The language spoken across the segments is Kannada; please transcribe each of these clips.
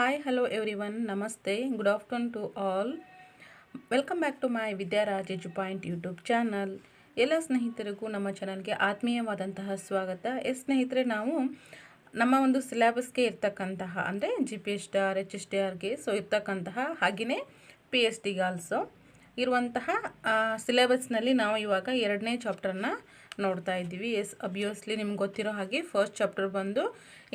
ಹಾಯ್ ಹಲೋ ಎವ್ರಿ ಒನ್ ನಮಸ್ತೆ good afternoon to all welcome back to my Vidyaraj edu point YouTube channel ಎಲ್ಲ ಸ್ನೇಹಿತರಿಗೂ ನಮ್ಮ ಚಾನಲ್ಗೆ ಆತ್ಮೀಯವಾದಂತಹ ಸ್ವಾಗತ. ಎಸ್ ಸ್ನೇಹಿತರೆ, ನಾವು ನಮ್ಮ ಒಂದು ಸಿಲೆಬಸ್ಗೆ ಇರ್ತಕ್ಕಂತಹ, ಅಂದರೆ G P S D R H S D ಆರ್ಗೆ so ಇರ್ತಕ್ಕಂತಹ ಹಾಗೆಯೇ ಪಿ ಎಚ್ ಡಿಗೆ ಆಲ್ಸೋ ಇರುವಂತಹ ಸಿಲೆಬಸ್ನಲ್ಲಿ ನಾವು ಇವಾಗ ಎರಡನೇ ಚಾಪ್ಟರ್ನ ನೋಡ್ತಾ ಇದ್ದೀವಿ. ಎಸ್ ಅಬ್ವಿಯಸ್ಲಿ ನಿಮ್ಗೆ ಗೊತ್ತಿರೋ ಹಾಗೆ ಫಸ್ಟ್ ಚಾಪ್ಟರ್ ಬಂದು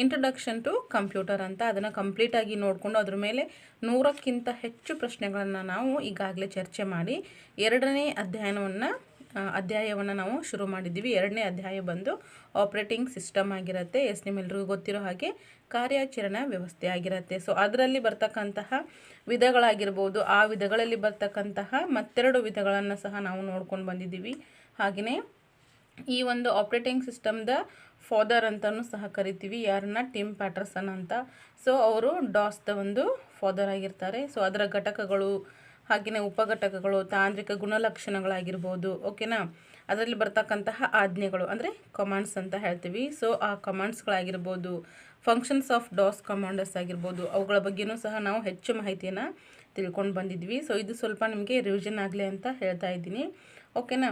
ಇಂಟ್ರೊಡಕ್ಷನ್ ಟು ಕಂಪ್ಯೂಟರ್ ಅಂತ. ಅದನ್ನು ಕಂಪ್ಲೀಟಾಗಿ ನೋಡಿಕೊಂಡು ಅದ್ರ ಮೇಲೆ ನೂರಕ್ಕಿಂತ ಹೆಚ್ಚು ಪ್ರಶ್ನೆಗಳನ್ನು ನಾವು ಈಗಾಗಲೇ ಚರ್ಚೆ ಮಾಡಿ ಎರಡನೇ ಅಧ್ಯಯನವನ್ನು ಅಧ್ಯಾಯವನ್ನು ನಾವು ಶುರು ಮಾಡಿದ್ದೀವಿ. ಎರಡನೇ ಅಧ್ಯಾಯ ಬಂದು ಆಪ್ರೇಟಿಂಗ್ ಸಿಸ್ಟಮ್ ಆಗಿರುತ್ತೆ. ಎಸ್ ನಿಮ್ಮೆಲ್ರಿಗೂ ಗೊತ್ತಿರೋ ಹಾಗೆ ಕಾರ್ಯಾಚರಣಾ ವ್ಯವಸ್ಥೆ ಆಗಿರುತ್ತೆ. ಸೊ ಅದರಲ್ಲಿ ಬರ್ತಕ್ಕಂತಹ ವಿಧಗಳಾಗಿರ್ಬೋದು, ಆ ವಿಧಗಳಲ್ಲಿ ಬರ್ತಕ್ಕಂತಹ ಮತ್ತೆರಡು ವಿಧಗಳನ್ನು ಸಹ ನಾವು ನೋಡ್ಕೊಂಡು ಬಂದಿದ್ದೀವಿ. ಹಾಗೆಯೇ ಈ ಒಂದು ಆಪ್ರೇಟಿಂಗ್ ಸಿಸ್ಟಮ್ದ ಫಾದರ್ ಅಂತಲೂ ಸಹ ಕರಿತೀವಿ. ಯಾರನ್ನ? ಟಿಮ್ ಪ್ಯಾಟರ್ಸನ್ ಅಂತ. ಸೊ ಅವರು ಡಾಸ್ದ ಒಂದು ಫಾದರ್ ಆಗಿರ್ತಾರೆ. ಸೊ ಅದರ ಘಟಕಗಳು ಹಾಗೆಯೇ ಉಪಘಟಕಗಳು, ತಾಂತ್ರಿಕ ಗುಣಲಕ್ಷಣಗಳಾಗಿರ್ಬೋದು. ಓಕೆನಾ ಅದರಲ್ಲಿ ಬರ್ತಕ್ಕಂತಹ ಆಜ್ಞೆಗಳು, ಅಂದರೆ ಕಮಾಂಡ್ಸ್ ಅಂತ ಹೇಳ್ತೀವಿ. ಸೊ ಆ ಕಮಾಂಡ್ಸ್ಗಳಾಗಿರ್ಬೋದು ಫಂಕ್ಷನ್ಸ್ ಆಫ್ ಡಾಸ್ ಕಮಾಂಡರ್ಸ್ ಆಗಿರ್ಬೋದು, ಅವುಗಳ ಬಗ್ಗೆನೂ ಸಹ ನಾವು ಹೆಚ್ಚು ಮಾಹಿತಿಯನ್ನು ತಿಳ್ಕೊಂಡು ಬಂದಿದ್ವಿ. ಸೊ ಇದು ಸ್ವಲ್ಪ ನಿಮಗೆ ರಿವಿಷನ್ ಆಗಲಿ ಅಂತ ಹೇಳ್ತಾ ಇದ್ದೀನಿ. ಓಕೆನಾ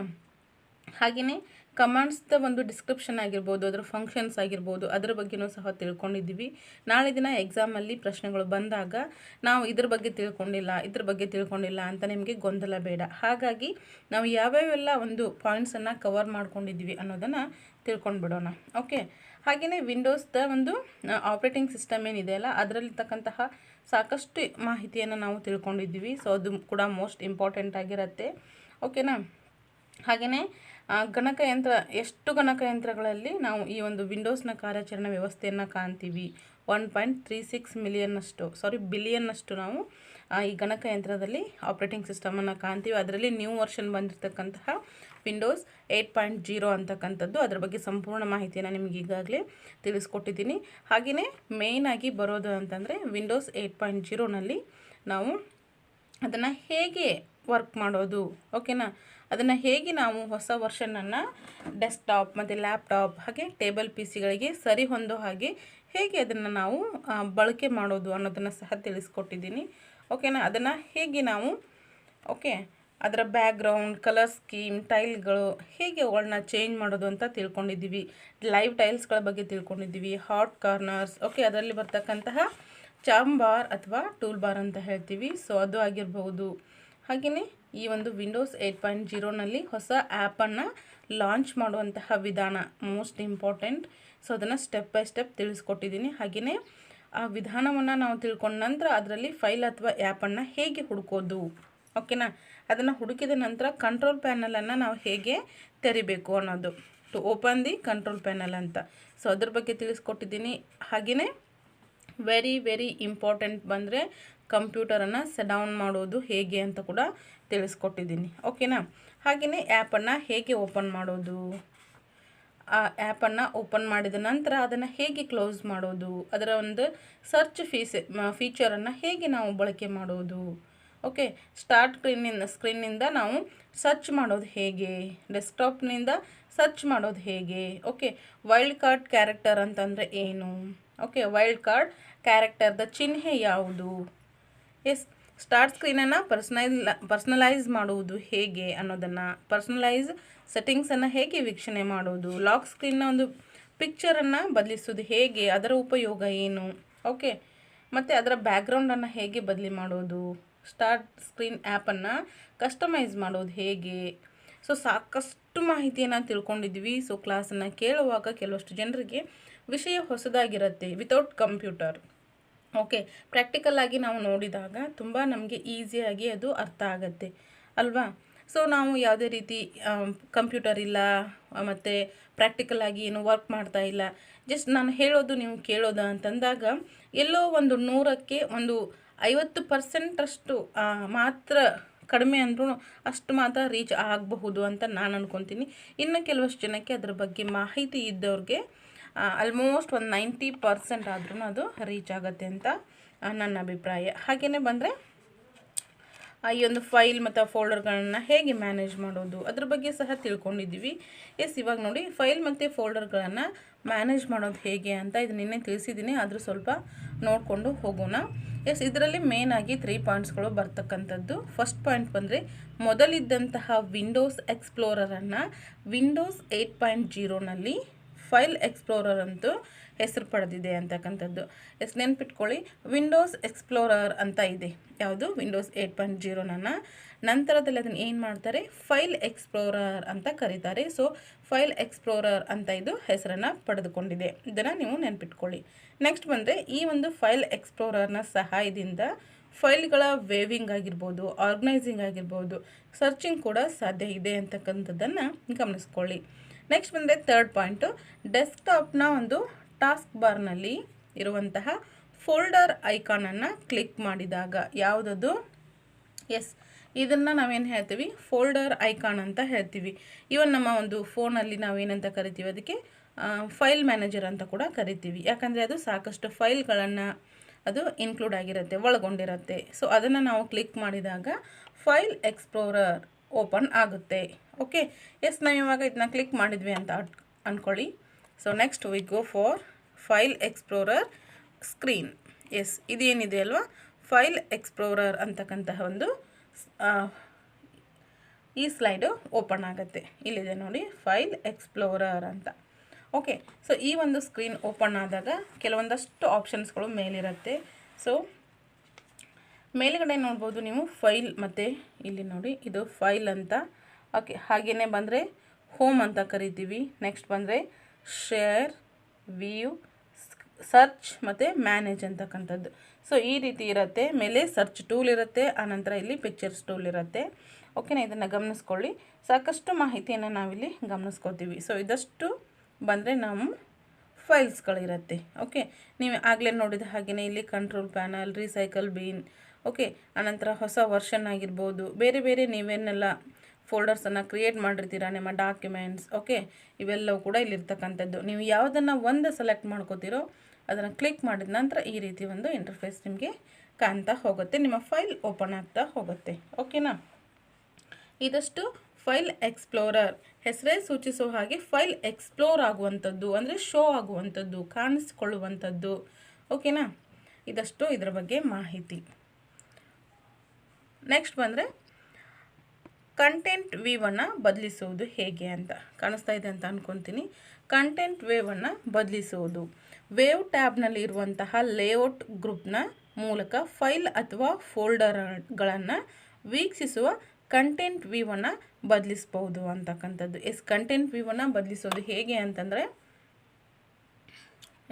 ಹಾಗೆಯೇ ಕಮಾಂಡ್ಸ್ದ ಒಂದು ಡಿಸ್ಕ್ರಿಪ್ಷನ್ ಆಗಿರ್ಬೋದು, ಅದರ ಫಂಕ್ಷನ್ಸ್ ಆಗಿರ್ಬೋದು, ಅದರ ಬಗ್ಗೆನೂ ಸಹ ತಿಳ್ಕೊಂಡಿದ್ದೀವಿ. ನಾಳೆ ದಿನ ಎಕ್ಸಾಮಲ್ಲಿ ಪ್ರಶ್ನೆಗಳು ಬಂದಾಗ ನಾವು ಇದ್ರ ಬಗ್ಗೆ ತಿಳ್ಕೊಂಡಿಲ್ಲ, ಇದ್ರ ಬಗ್ಗೆ ತಿಳ್ಕೊಂಡಿಲ್ಲ ಅಂತ ನಿಮಗೆ ಗೊಂದಲ ಬೇಡ. ಹಾಗಾಗಿ ನಾವು ಯಾವ್ಯಾವೆಲ್ಲ ಒಂದು ಪಾಯಿಂಟ್ಸನ್ನು ಕವರ್ ಮಾಡ್ಕೊಂಡಿದ್ದೀವಿ ಅನ್ನೋದನ್ನು ತಿಳ್ಕೊಂಡ್ಬಿಡೋಣ. ಓಕೆ ಹಾಗೆಯೇ ವಿಂಡೋಸ್ದ ಒಂದು ಆಪ್ರೇಟಿಂಗ್ ಸಿಸ್ಟಮ್ ಏನಿದೆ ಅಲ್ಲ, ಅದರಲ್ಲಿರ್ತಕ್ಕಂತಹ ಸಾಕಷ್ಟು ಮಾಹಿತಿಯನ್ನು ನಾವು ತಿಳ್ಕೊಂಡಿದ್ದೀವಿ. ಸೊ ಅದು ಕೂಡ ಮೋಸ್ಟ್ ಇಂಪಾರ್ಟೆಂಟ್ ಆಗಿರುತ್ತೆ. ಓಕೆನಾ ಹಾಗೆಯೇ ಗಣಕಯಂತ್ರ ಎಷ್ಟು ಗಣಕಯಂತ್ರಗಳಲ್ಲಿ ನಾವು ಈ ಒಂದು ವಿಂಡೋಸ್ನ ಕಾರ್ಯಾಚರಣೆ ವ್ಯವಸ್ಥೆಯನ್ನು ಕಾಣ್ತೀವಿ? ಒನ್ ಪಾಯಿಂಟ್ ತ್ರೀ ಸಿಕ್ಸ್ ಮಿಲಿಯನ್ನಷ್ಟು ಸಾರಿ ಬಿಲಿಯನ್ನಷ್ಟು ನಾವು ಈ ಗಣಕಯಂತ್ರದಲ್ಲಿ ಆಪ್ರೇಟಿಂಗ್ ಸಿಸ್ಟಮನ್ನು ಕಾಣ್ತೀವಿ. ಅದರಲ್ಲಿ ನ್ಯೂ ವರ್ಷನ್ ಬಂದಿರತಕ್ಕಂತಹ ವಿಂಡೋಸ್ ಏಯ್ಟ್ ಪಾಯಿಂಟ್ ಜೀರೋ ಅಂತಕ್ಕಂಥದ್ದು. ಅದರ ಬಗ್ಗೆ ಸಂಪೂರ್ಣ ಮಾಹಿತಿಯನ್ನು ನಿಮಗೆ ಈಗಾಗಲೇ ತಿಳಿಸ್ಕೊಟ್ಟಿದ್ದೀನಿ. ಹಾಗೆಯೇ ಮೇಯ್ನಾಗಿ ಬರೋದು ಅಂತಂದರೆ ವಿಂಡೋಸ್ ಏಯ್ಟ್ ಪಾಯಿಂಟ್ ಜೀರೋನಲ್ಲಿ ನಾವು ಅದನ್ನು ಹೇಗೆ ವರ್ಕ್ ಮಾಡೋದು? ಓಕೆನಾ ಅದನ್ನು ಹೇಗೆ ನಾವು ಹೊಸ ವರ್ಷನನ್ನು ಡೆಸ್ಕ್ಟಾಪ್ ಮತ್ತು ಲ್ಯಾಪ್ಟಾಪ್ ಹಾಗೆ ಟೇಬಲ್ ಪಿ ಸಿಗಳಿಗೆ ಸರಿ ಹೊಂದೋ ಹಾಗೆ ಹೇಗೆ ಅದನ್ನು ನಾವು ಬಳಕೆ ಮಾಡೋದು ಅನ್ನೋದನ್ನು ಸಹ ತಿಳಿಸ್ಕೊಟ್ಟಿದ್ದೀನಿ. ಓಕೆನಾ ಅದನ್ನು ಹೇಗೆ ನಾವು ಓಕೆ ಅದರ ಬ್ಯಾಕ್ಗ್ರೌಂಡ್ ಕಲರ್ ಸ್ಕೀಮ್ ಟೈಲ್ಗಳು ಹೇಗೆ ಅವುಗಳನ್ನ ಚೇಂಜ್ ಮಾಡೋದು ಅಂತ ತಿಳ್ಕೊಂಡಿದ್ದೀವಿ. ಲೈವ್ ಟೈಲ್ಸ್ಗಳ ಬಗ್ಗೆ ತಿಳ್ಕೊಂಡಿದ್ದೀವಿ. ಹಾಟ್ ಕಾರ್ನರ್ಸ್ ಓಕೆ ಅದರಲ್ಲಿ ಬರ್ತಕ್ಕಂತಹ ಚಾಂಬಾರ್ ಅಥವಾ ಟೂಲ್ ಬಾರ್ ಅಂತ ಹೇಳ್ತೀವಿ. ಸೊ ಅದು ಆಗಿರ್ಬೋದು ಹಾಗೆಯೇ ಈ ಒಂದು ವಿಂಡೋಸ್ ಏಟ್ ಪಾಯಿಂಟ್ ಜೀರೋನಲ್ಲಿ ಹೊಸ ಆ್ಯಪನ್ನು ಲಾಂಚ್ ಮಾಡುವಂತಹ ವಿಧಾನ ಮೋಸ್ಟ್ ಇಂಪಾರ್ಟೆಂಟ್ ಸೊ ಅದನ್ನು ಸ್ಟೆಪ್ ಬೈ ಸ್ಟೆಪ್ ತಿಳಿಸ್ಕೊಟ್ಟಿದ್ದೀನಿ. ಹಾಗೆಯೇ ಆ ವಿಧಾನವನ್ನು ನಾವು ತಿಳ್ಕೊಂಡ ನಂತರ ಅದರಲ್ಲಿ ಫೈಲ್ ಅಥವಾ ಆ್ಯಪನ್ನು ಹೇಗೆ ಹುಡುಕೋದು? ಓಕೆನಾ ಅದನ್ನು ಹುಡುಕಿದ ನಂತರ ಕಂಟ್ರೋಲ್ ಪ್ಯಾನಲನ್ನು ನಾವು ಹೇಗೆ ತೆರಿಬೇಕು ಅನ್ನೋದು? To open the control panel ಅಂತ. ಸೊ ಅದ್ರ ಬಗ್ಗೆ ತಿಳಿಸ್ಕೊಟ್ಟಿದ್ದೀನಿ. ಹಾಗೆಯೇ ವೆರಿ ವೆರಿ ಇಂಪಾರ್ಟೆಂಟ್ ಬಂದರೆ ಕಂಪ್ಯೂಟರನ್ನು ಡೌನ್ ಮಾಡೋದು ಹೇಗೆ ಅಂತ ಕೂಡ ತಿಳಿಸ್ಕೊಟ್ಟಿದ್ದೀನಿ. ಓಕೆನಾ ಹಾಗೆಯೇ ಆ್ಯಪನ್ನು ಹೇಗೆ ಓಪನ್ ಮಾಡೋದು? ಆ ಆ್ಯಪನ್ನು ಓಪನ್ ಮಾಡಿದ ನಂತರ ಅದನ್ನು ಹೇಗೆ ಕ್ಲೋಸ್ ಮಾಡೋದು? ಅದರ ಒಂದು ಸರ್ಚ್ ಫೀಸ್ ಫೀಚರನ್ನು ಹೇಗೆ ನಾವು ಬಳಕೆ ಮಾಡೋದು? ಓಕೆ ಸ್ಟಾರ್ಟ್ ಸ್ಕ್ರೀನಿಂದ ಸ್ಕ್ರೀನ್ನಿಂದ ನಾವು ಸರ್ಚ್ ಮಾಡೋದು ಹೇಗೆ? ಡೆಸ್ಕ್ಟಾಪ್ನಿಂದ ಸರ್ಚ್ ಮಾಡೋದು ಹೇಗೆ? ಓಕೆ ವೈಲ್ಡ್ ಕಾರ್ಡ್ ಕ್ಯಾರೆಕ್ಟರ್ ಅಂತಂದರೆ ಏನು? ಓಕೆ ವೈಲ್ಡ್ ಕಾರ್ಡ್ ಕ್ಯಾರೆಕ್ಟರ್ದ ಚಿಹ್ನೆ ಯಾವುದು? ಎಸ್ ಸ್ಟಾರ್ಟ್ ಸ್ಕ್ರೀನನ್ನು ಪರ್ಸ್ನೈಲ್, ಪರ್ಸ್ನಲೈಸ್ ಮಾಡುವುದು ಹೇಗೆ ಅನ್ನೋದನ್ನು, ಪರ್ಸ್ನಲೈಸ್ ಸೆಟ್ಟಿಂಗ್ಸನ್ನು ಹೇಗೆ ವೀಕ್ಷಣೆ ಮಾಡೋದು ಲಾಕ್ ಸ್ಕ್ರೀನ್ನ ಒಂದು ಪಿಕ್ಚರನ್ನು ಬದಲಿಸೋದು ಹೇಗೆ, ಅದರ ಉಪಯೋಗ ಏನು, ಓಕೆ? ಮತ್ತು ಅದರ ಬ್ಯಾಕ್ಗ್ರೌಂಡನ್ನು ಹೇಗೆ ಬದಲಿ ಮಾಡೋದು ಸ್ಟಾರ್ಟ್ ಸ್ಕ್ರೀನ್ ಆ್ಯಪನ್ನು ಕಸ್ಟಮೈಸ್ ಮಾಡೋದು ಹೇಗೆ? ಸೊ, ಸಾಕಷ್ಟು ಮಾಹಿತಿಯನ್ನು ತಿಳ್ಕೊಂಡಿದ್ವಿ ಸೊ, ಕ್ಲಾಸನ್ನು ಕೇಳುವಾಗ ಕೆಲವಷ್ಟು ಜನರಿಗೆ ವಿಷಯ ಹೊಸದಾಗಿರುತ್ತೆ ವಿತೌಟ್ ಕಂಪ್ಯೂಟರ್ ಓಕೆ ಪ್ರಾಕ್ಟಿಕಲ್ಲಾಗಿ ನಾವು ನೋಡಿದಾಗ ತುಂಬ ನಮಗೆ ಈಸಿಯಾಗಿ ಅದು ಅರ್ಥ ಆಗುತ್ತೆ, ಅಲ್ವಾ? ಸೊ ನಾವು ಯಾವುದೇ ರೀತಿ ಕಂಪ್ಯೂಟರ್ ಇಲ್ಲ ಮತ್ತು ಪ್ರಾಕ್ಟಿಕಲಾಗಿ ಏನು ವರ್ಕ್ ಮಾಡ್ತಾ ಇಲ್ಲ ಜಸ್ಟ್ ನಾನು ಹೇಳೋದು ನೀವು ಕೇಳೋದು ಅಂತಂದಾಗ, ಎಲ್ಲೋ ಒಂದು ನೂರಕ್ಕೆ ಒಂದು ಐವತ್ತು ಪರ್ಸೆಂಟಷ್ಟು ಮಾತ್ರ ಕಡಿಮೆ ಅಂದ್ರೂ ಅಷ್ಟು ಮಾತ್ರ ರೀಚ್ ಆಗಬಹುದು ಅಂತ ನಾನು ಅನ್ಕೊತೀನಿ. ಇನ್ನು ಕೆಲವಷ್ಟು ಜನಕ್ಕೆ ಅದ್ರ ಬಗ್ಗೆ ಮಾಹಿತಿ ಇದ್ದವ್ರಿಗೆ ಆಲ್ಮೋಸ್ಟ್ ಒಂದು ನೈಂಟಿ ಪರ್ಸೆಂಟ್ ಆದ್ರೂ ಅದು ರೀಚ್ ಆಗುತ್ತೆ ಅಂತ ನನ್ನ ಅಭಿಪ್ರಾಯ. ಹಾಗೆಯೇ ಬಂದರೆ ಈ ಒಂದು ಫೈಲ್ ಮತ್ತು ಫೋಲ್ಡರ್ಗಳನ್ನು ಹೇಗೆ ಮ್ಯಾನೇಜ್ ಮಾಡೋದು? ಅದ್ರ ಬಗ್ಗೆ ಸಹ ತಿಳ್ಕೊಂಡಿದ್ದೀವಿ. ಎಸ್, ಇವಾಗ ನೋಡಿ ಫೈಲ್ ಮತ್ತು ಫೋಲ್ಡರ್ಗಳನ್ನು ಮ್ಯಾನೇಜ್ ಮಾಡೋದು ಹೇಗೆ ಅಂತ ಇದು ನಿನ್ನೆ ತಿಳಿಸಿದ್ದೀನಿ. ಆದರೂ ಸ್ವಲ್ಪ ನೋಡಿಕೊಂಡು ಹೋಗೋಣ. ಎಸ್, ಇದರಲ್ಲಿ ಮೇನ್ ಆಗಿ ತ್ರೀ ಪಾಯಿಂಟ್ಸ್ಗಳು ಬರ್ತಕ್ಕಂಥದ್ದು. ಫಸ್ಟ್ ಪಾಯಿಂಟ್ ಬಂದರೆ, ಮೊದಲಿದ್ದಂತಹ ವಿಂಡೋಸ್ ಎಕ್ಸ್ಪ್ಲೋರರನ್ನು ವಿಂಡೋಸ್ ಏಯ್ಟ್ ಪಾಯಿಂಟ್ ಜೀರೋನಲ್ಲಿ ಫೈಲ್ ಎಕ್ಸ್ಪ್ಲೋರರ್ ಅಂತೂ ಹೆಸರು ಪಡೆದಿದೆ ಅಂತಕ್ಕಂಥದ್ದು. ಎಸ್, ನೆನ್ಪಿಟ್ಕೊಳ್ಳಿ. ವಿಂಡೋಸ್ ಎಕ್ಸ್ಪ್ಲೋರರ್ ಅಂತ ಇದೆ. ಯಾವುದು? ವಿಂಡೋಸ್ ಏಟ್ ಪಾಯಿಂಟ್ ಜೀರೋನನ್ನು ನಂತರದಲ್ಲಿ ಅದನ್ನು ಏನು ಮಾಡ್ತಾರೆ? ಫೈಲ್ ಎಕ್ಸ್ಪ್ಲೋರರ್ ಅಂತ ಕರೀತಾರೆ. ಸೊ ಫೈಲ್ ಎಕ್ಸ್ಪ್ಲೋರರ್ ಅಂತ ಇದು ಹೆಸರನ್ನು ಪಡೆದುಕೊಂಡಿದೆ. ಇದನ್ನು ನೀವು ನೆನ್ಪಿಟ್ಕೊಳ್ಳಿ. ನೆಕ್ಸ್ಟ್ ಬಂದರೆ, ಈ ಒಂದು ಫೈಲ್ ಎಕ್ಸ್ಪ್ಲೋರರ್ನ ಸಹಾಯದಿಂದ ಫೈಲ್ಗಳ ವೇವಿಂಗ್ ಆಗಿರ್ಬೋದು ಆರ್ಗನೈಸಿಂಗ್ ಆಗಿರ್ಬೋದು ಸರ್ಚಿಂಗ್ ಕೂಡ ಸಾಧ್ಯ ಇದೆ ಅಂತಕ್ಕಂಥದ್ದನ್ನು ಗಮನಿಸ್ಕೊಳ್ಳಿ. ನೆಕ್ಸ್ಟ್ ಬಂದರೆ ತರ್ಡ್ ಪಾಯಿಂಟು ಡೆಸ್ಕ್ಟಾಪ್ನ ಒಂದು ಟಾಸ್ಕ್ ಬಾರ್ನಲ್ಲಿ ಇರುವಂತಹ ಫೋಲ್ಡರ್ ಐಕಾನನ್ನು ಕ್ಲಿಕ್ ಮಾಡಿದಾಗ ಯಾವುದದು? ಎಸ್ ಇದನ್ನು ನಾವೇನು ಹೇಳ್ತೀವಿ? ಫೋಲ್ಡರ್ ಐಕಾನ್ ಅಂತ ಹೇಳ್ತೀವಿ. ಇವನ್ ನಮ್ಮ ಒಂದು ಫೋನಲ್ಲಿ ನಾವೇನಂತ ಕರಿತೀವಿ? ಅದಕ್ಕೆ ಫೈಲ್ ಮ್ಯಾನೇಜರ್ ಅಂತ ಕೂಡ ಕರಿತೀವಿ. ಯಾಕಂದರೆ ಅದು ಸಾಕಷ್ಟು ಫೈಲ್ಗಳನ್ನು ಅದು ಇನ್ಕ್ಲೂಡ್ ಆಗಿರುತ್ತೆ, ಒಳಗೊಂಡಿರುತ್ತೆ. ಸೊ ಅದನ್ನು ನಾವು ಕ್ಲಿಕ್ ಮಾಡಿದಾಗ ಫೈಲ್ ಎಕ್ಸ್ಪ್ಲೋರರ್ ಓಪನ್ ಆಗುತ್ತೆ. ಓಕೆ? ಎಸ್ ನಾವು ಇವಾಗ ಇದನ್ನ ಕ್ಲಿಕ್ ಮಾಡಿದ್ವಿ ಅಂತ ಅಂದ್ಕೊಳ್ಳಿ so next we go for file explorer screen yes ಇದೇನಿದೆ ಅಲ್ವಾ? ಫೈಲ್ ಎಕ್ಸ್ಪ್ಲೋರರ್ ಅಂತಕ್ಕಂತಹ ಒಂದು ಈ ಸ್ಲೈಡು ಓಪನ್ ಆಗುತ್ತೆ. ಇಲ್ಲಿದೆ ನೋಡಿ ಫೈಲ್ ಎಕ್ಸ್ಪ್ಲೋರರ್ ಅಂತ. ಓಕೆ ಸೊ ಈ ಒಂದು ಸ್ಕ್ರೀನ್ ಓಪನ್ ಆದಾಗ ಕೆಲವೊಂದಷ್ಟು ಆಪ್ಷನ್ಸ್ಗಳು ಮೇಲಿರುತ್ತೆ. ಸೊ ಮೇಲುಗಡೆ ನೋಡ್ಬೋದು ನೀವು ಫೈಲ್ ಮತ್ತು ಇಲ್ಲಿ ನೋಡಿ, ಇದು ಫೈಲ್ ಅಂತ. ಓಕೆ ಹಾಗೆಯೇ ಬಂದರೆ ಹೋಮ್ ಅಂತ ಕರಿತೀವಿ. ನೆಕ್ಸ್ಟ್ ಬಂದರೆ ಶೇರ್, ವ್ಯೂ, ಸರ್ಚ್ ಮತ್ತು ಮ್ಯಾನೇಜ್ ಅಂತಕ್ಕಂಥದ್ದು ಸೊ ಈ ರೀತಿ ಇರುತ್ತೆ. ಮೇಲೆ ಸರ್ಚ್ ಟೂಲ್ ಇರುತ್ತೆ ಆನಂತರ ಇಲ್ಲಿ ಪಿಕ್ಚರ್ಸ್ ಟೂಲ್ ಇರುತ್ತೆ. ಓಕೆನಾ ಇದನ್ನು ಗಮನಿಸ್ಕೊಳ್ಳಿ. ಸಾಕಷ್ಟು ಮಾಹಿತಿಯನ್ನು ನಾವಿಲ್ಲಿ ಗಮನಿಸ್ಕೋತೀವಿ. ಸೊ ಇದಷ್ಟು ಬಂದರೆ ನಮ್ಮ ಫೈಲ್ಸ್ಗಳಿರುತ್ತೆ. ಓಕೆ ನೀವು ಆಗಲೇ ನೋಡಿದ ಹಾಗೆಯೇ ಇಲ್ಲಿ control panel recycle bin okay, ಆನಂತರ ಹೊಸ ವರ್ಷನ್ ಆಗಿರ್ಬೋದು. ಬೇರೆ ಬೇರೆ ನೀವೇನೆಲ್ಲ ಫೋಲ್ಡರ್ಸನ್ನು ಕ್ರಿಯೇಟ್ ಮಾಡಿರ್ತೀರಾ? ನಿಮ್ಮ ಡಾಕ್ಯುಮೆಂಟ್ಸ್, ಓಕೆ, ಇವೆಲ್ಲವೂ ಕೂಡ ಇಲ್ಲಿರ್ತಕ್ಕಂಥದ್ದು. ನೀವು ಯಾವುದನ್ನು ಒಂದು ಸೆಲೆಕ್ಟ್ ಮಾಡ್ಕೋತೀರೋ ಅದನ್ನು ಕ್ಲಿಕ್ ಮಾಡಿದ ನಂತರ ಈ ರೀತಿ ಒಂದು ಇಂಟರ್ಫೇಸ್ ನಿಮಗೆ ಕಾಣ್ತಾ ಹೋಗುತ್ತೆ. ನಿಮ್ಮ ಫೈಲ್ ಓಪನ್ ಆಗ್ತಾ ಹೋಗುತ್ತೆ. ಓಕೆನಾ? ಇದಷ್ಟು ಫೈಲ್ ಎಕ್ಸ್ಪ್ಲೋರರ್. ಹೆಸರೇ ಸೂಚಿಸೋ ಹಾಗೆ ಫೈಲ್ ಎಕ್ಸ್ಪ್ಲೋರ್ ಆಗುವಂಥದ್ದು, ಅಂದರೆ ಶೋ ಆಗುವಂಥದ್ದು, ಕಾಣಿಸ್ಕೊಳ್ಳುವಂಥದ್ದು. ಓಕೆನಾ? ಇದಷ್ಟು ಇದರ ಬಗ್ಗೆ ಮಾಹಿತಿ. ನೆಕ್ಸ್ಟ್ ಬಂದರೆ ಕಂಟೆಂಟ್ ವೇವನ್ನು ಬದಲಿಸುವುದು ಹೇಗೆ ಅಂತ ಕಾಣಿಸ್ತಾ ಇದೆ ಅಂತ ಅಂದ್ಕೊತೀನಿ ಕಂಟೆಂಟ್ ವೇವನ್ನು ಬದಲಿಸುವುದು. ವೇವ್ ಟ್ಯಾಬ್ನಲ್ಲಿ ಇರುವಂತಹ ಲೇಔಟ್ ಗ್ರೂಪ್ನ ಮೂಲಕ ಫೈಲ್ ಅಥವಾ ಫೋಲ್ಡರ್ಗಳನ್ನು ವೀಕ್ಷಿಸುವ ಕಂಟೆಂಟ್ ವ್ಯೂವನ್ನು ಬದಲಿಸ್ಬೋದು ಅಂತಕ್ಕಂಥದ್ದು. ಎಸ್ ಕಂಟೆಂಟ್ ವ್ಯೂವನ್ನು ಬದಲಿಸೋದು ಹೇಗೆ ಅಂತಂದರೆ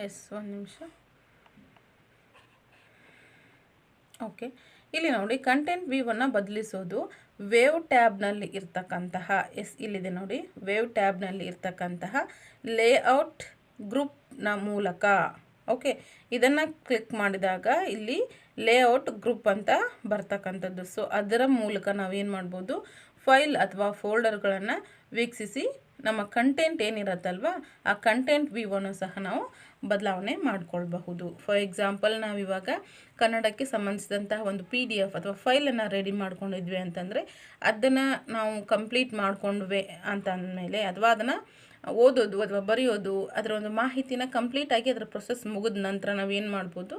ಎಸ್ ಒಂದು ನಿಮಿಷ. ಓಕೆ ಇಲ್ಲಿ ನೋಡಿ ಕಂಟೆಂಟ್ ವ್ಯೂವನ್ನು ಬದಲಿಸೋದು ವೇವ್ ಟ್ಯಾಬ್ನಲ್ಲಿ ಇರ್ತಕ್ಕಂತಹ ಎಸ್ ಇಲ್ಲಿದೆ ನೋಡಿ ವೇವ್ ಟ್ಯಾಬ್ನಲ್ಲಿ ಇರ್ತಕ್ಕಂತಹ ಲೇಔಟ್ ಗ್ರೂಪ್ನ ಮೂಲಕ. ಓಕೆ ಇದನ್ನು ಕ್ಲಿಕ್ ಮಾಡಿದಾಗ ಇಲ್ಲಿ ಲೇಔಟ್ ಗ್ರೂಪ್ ಅಂತ ಬರ್ತಕ್ಕಂಥದ್ದು. ಸೊ ಅದರ ಮೂಲಕ ನಾವೇನು ಮಾಡ್ಬೋದು? ಫೈಲ್ ಅಥವಾ ಫೋಲ್ಡರ್ಗಳನ್ನು ವೀಕ್ಷಿಸಿ ನಮ್ಮ ಕಂಟೆಂಟ್ ಏನಿರುತ್ತಲ್ವ, ಆ ಕಂಟೆಂಟ್ ವ್ಯೂವನ್ನು ಸಹ ನಾವು ಬದಲಾವಣೆ ಮಾಡಿಕೊಳ್ಬಹುದು. ಫಾರ್ ಎಕ್ಸಾಂಪಲ್ ನಾವಿವಾಗ ಕನ್ನಡಕ್ಕೆ ಸಂಬಂಧಿಸಿದಂತಹ ಒಂದು ಪಿ ಡಿ ಎಫ್ ಅಥವಾ ಫೈಲನ್ನು ರೆಡಿ ಮಾಡ್ಕೊಂಡಿದ್ವಿ ಅಂತಂದರೆ, ಅದನ್ನು ನಾವು ಕಂಪ್ಲೀಟ್ ಮಾಡಿಕೊಂಡ್ವಿ ಅಂತ ಅಂದಮೇಲೆ ಅಥವಾ ಅದನ್ನು ಓದೋದು ಅಥವಾ ಬರೆಯೋದು, ಅದರ ಒಂದು ಮಾಹಿತಿನ ಕಂಪ್ಲೀಟಾಗಿ ಅದರ ಪ್ರೊಸೆಸ್ ಮುಗಿದ ನಂತರ ನಾವು ಏನು ಮಾಡ್ಬೋದು,